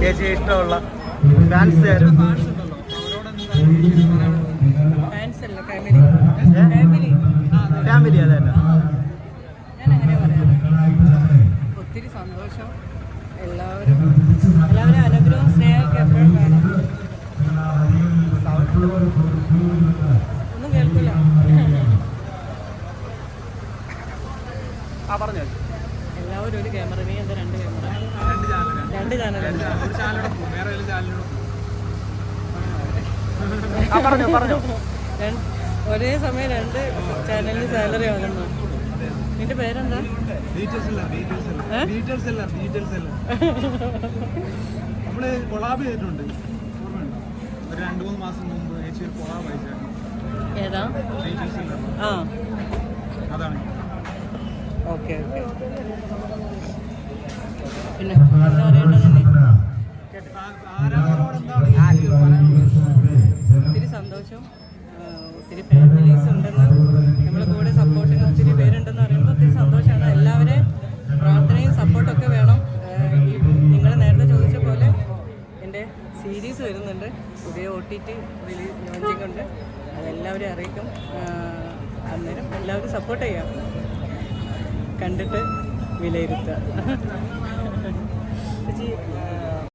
ചേച്ചിയെ ഇഷ്ടമുള്ള fans family. അതെ. ഒത്തിരി സന്തോഷം. എല്ലാവരും എല്ലാവരും അനുഗ്രഹവും സ്നേഹമൊക്കെ എപ്പോഴും വേണം ഒന്നും കേൾക്കില്ല. ആ പറഞ്ഞു. എല്ലാവരും ഒരു ക്യാമറ നീ എന്താ രണ്ട് രണ്ട് ചാനലുണ്ട് ഒരു ചാനലിലൂടെ വേറെ ഏതെങ്കിലും ആ പറഞ്ഞോ പറഞ്ഞോ. ഒരേ സമയം രണ്ട് ചാനലിന് സാലറി വാങ്ങുന്നു. നിന്റെ പേരെന്താ? നമ്മൾ കൊളാബ് ചെയ്തിട്ടുണ്ട്. ഒരു രണ്ട് മൂന്ന് മാസം മുമ്പ് ചേച്ചി ഒരു കൊളാബ് അയച്ചായിരുന്നു. ഏതാ? ആ. അതാണ്. Okay okay. പിന്നെ എന്താ എന്താണ് ഒത്തിരി സന്തോഷം. ഒത്തിരി ഫാമിലീസ് ഉണ്ടെന്ന്. നമ്മളെ കൂടെ സപ്പോർട്ടിന് ഒത്തിരി പേരുണ്ടെന്ന് പറയുമ്പോൾ ഒത്തിരി സന്തോഷമാണ്. എല്ലാവരെയും പ്രാർത്ഥനയും സപ്പോർട്ടൊക്കെ വേണം. നിങ്ങൾ നേരത്തെ ചോദിച്ച പോലെ എന്റെ സീരീസ് വരുന്നുണ്ട്. പുതിയ O T T release launching ഉണ്ട്. അതെല്ലാവരെയും അറിയിക്കും. അന്നേരം എല്ലാവരും സപ്പോർട്ട് ചെയ്യാം. കണ്ടിട്ട് വിലയിരുത്തുക. ചേച്ചി ആ,